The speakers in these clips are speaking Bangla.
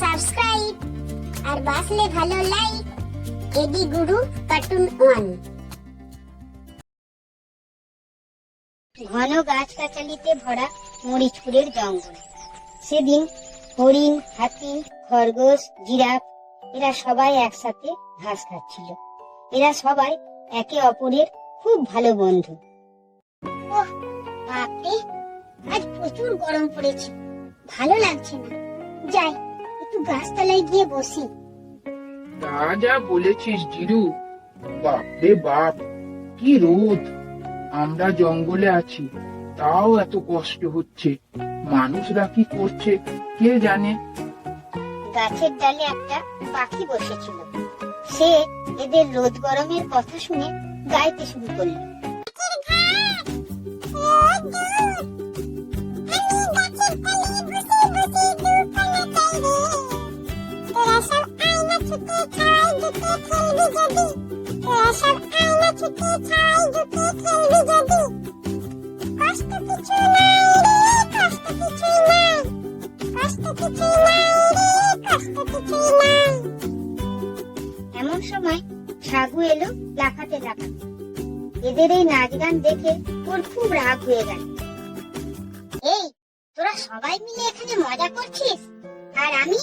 সাবস্ক্রাইব আর বাসলে ভালো লাইক এডি গুরু কার্টুন ওয়ান ঘন গাছগাছালিতে ভরা মরিচপুরের জঙ্গল। সেদিন হরিণ, হাতি, খরগোশ, জিরাফ, এরা সবাই একসাথে ঘাস খাচ্ছিল। এরা সবাই একে অপরের খুব ভালো বন্ধু। আজ প্রচুর গরম পড়েছে। ভালো লাগছে না। যাই গাছতলায় গিয়ে বসি। তা যা বলেছিস জিরু। বাপরে বাপ কি রোদ। আমরা জঙ্গলে আছি তাও এত কষ্ট হচ্ছে। মানুষরা কি করছে কে জানে? গাছের ডালে একটা পাখি বসেছিল। সে এদের রোদ গরমের কথা শুনে গাইতে শুরু করল। এমন সময় সাগু এলো লাফাতে লাফাতে। এদের এই নাচ গান দেখে ওর খুব রাগ হয়ে গেল। এই, তোরা সবাই মিলে এখানে মজা করছিস? আর আমি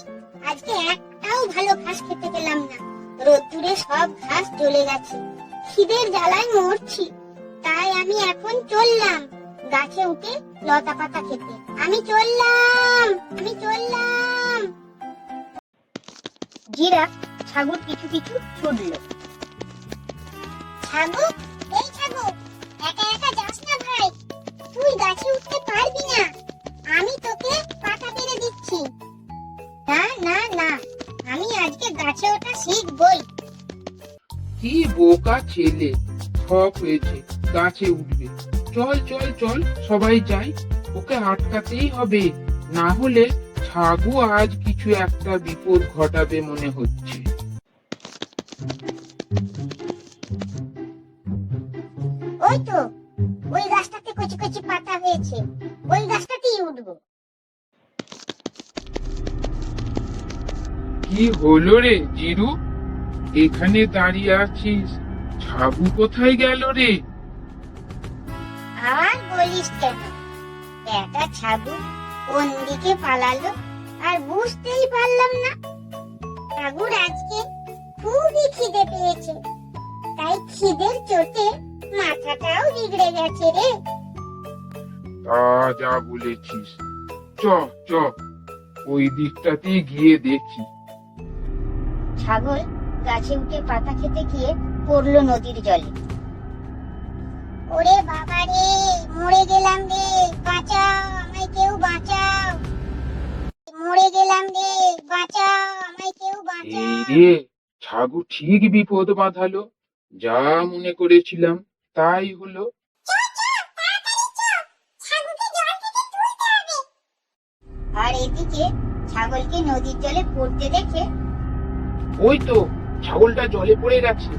আজকে একটাও ভালো ঘাস খেতে পেলাম না। রোদ্দুরে সব ঘাস জ্বলে গেছে। খিদের জ্বালায় মরছি। তাই আমি এখন চললাম গাছে উঠে লতা পাতা খেতে। আমি চললাম আমি চললাম। জিরাফ ছাগল কিছু কিছু ছুটল। ছাগু কি বোকা ছেলে? শখ হয়েছে গাছে উঠবে। চল চল চল সবাই যাই। ওকে আটকাতেই হবে। না হলে ছাগু আজ কিছু একটা বিপদ ঘটাবে মনে হচ্ছে। ওই তো ওই গাছটাতে কচি কচি পাতা হয়েছে। ওই গাছটাতেই উঠবো। কি হলো রে জিরু? এখানে দাঁড়িয়ে আছিস? ছাবু কোথায় গেল রে? আর বলিস কেন? একটা ছাগু কোন দিকে পালালো আর বুঝতেই পারলাম না। ছাগুর আজকে খুবই খিদে পেয়েছে তাই খিদের চোটে মাথাটাও বিগড়ে গেছে রে। তা যা বলেছিস। চ চ ওই দিকটাতে গিয়ে দেখি। ছাগল গাছে উঠে পাতা খেতে গিয়ে পড়ল নদীর জলে। ওরে বাবা রে মরে গেলাম রে বাঁচাও আমায় কেউ বাঁচাও। মরে গেলাম রে বাঁচাও আমায় কেউ বাঁচাও। রে ছাগু ঠিক বিপদ বাঁধালো যা মনে করেছিলাম তাই হলো। আর এদিকে ছাগলকে নদীর জলে পড়তে দেখে ওই তো ছাগলটা জলে পড়ে গেছে।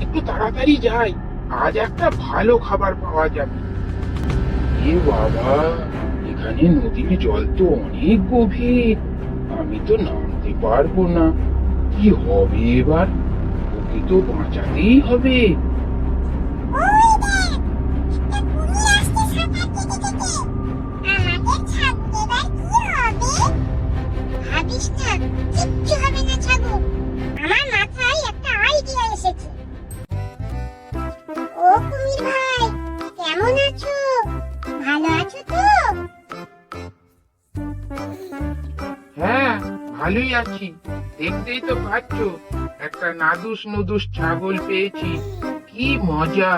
একটু তাড়াতাড়ি যাই, আজ একটা ভালো খাবার পাওয়া যাবে। এ বাবা, এখানে নদীর জল তো অনেক গভীর, আমি তো নামতে পারব না। কি হবে এবার? ওকে তো বাঁচাতেই হবে। ভালোই আছি দেখতেই তো পাচ্ছ একটা নাদুস নুদুস ছাগল পেয়েছি। কি মজা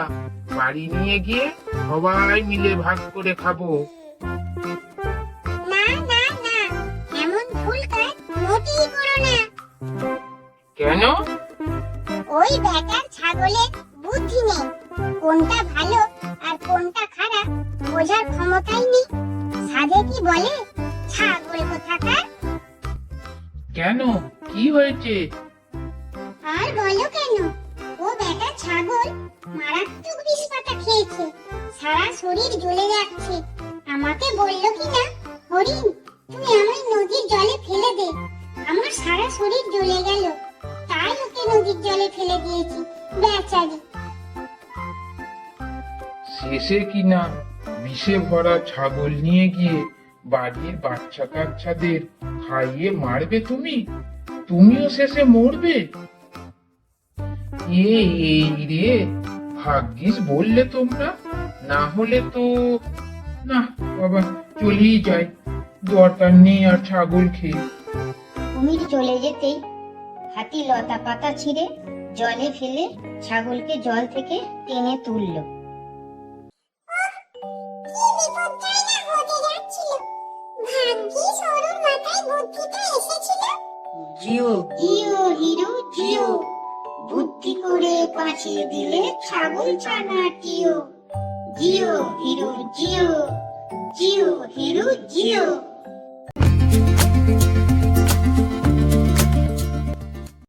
বাড়ি নিয়ে গিয়ে সবাই মিলে ভাগ করে খাব। কেন? ওই বেটার ছাগলের বুদ্ধি নেই। কোনটা ভালো আর কোনটা খারাপ বোঝার ক্ষমতাই নেই। কি বলে? কেন? কি হয়েছে? আর বলো কেন? ও বেটা ছাগল মারাত্মক বিষ পাতা খেয়েছে। সারা শরীর জ্বলে যাচ্ছে। আমাকে বলল কি না? হরিণ তুমি আমায় নদীর জলে ফেলে দে। আমার সারা শরীর জ্বলে গেল। তাই ওকে নদীর জলে ফেলে দিয়েছি। বেচারি। শেষে কিনা বিষে ভরা ছাগল নিয়ে গিয়ে বাড়ির বাচ্চা কাচ্চাদের খাইয়ে মারবে তুমি? তুমিও শেষে মরবে। এ এই রে ভাগ্যিস বললে তোমরা। না হলে তো না বাবা চলেই যাই দরকার নেই আর ছাগল খেয়ে। কুমির চলে যেতেই। হাতি লতা পাতা ছিঁড়ে জলে ফেলে ছাগলকে জল থেকে টেনে তুললো। কি যাচ্ছিল জিও। জিও, হিরো, জিও। বুদ্ধি করে বাঁচিয়ে দিলে ছাগল টিও। জিও, হিরো, জিও। জিও, হিরো, জিও।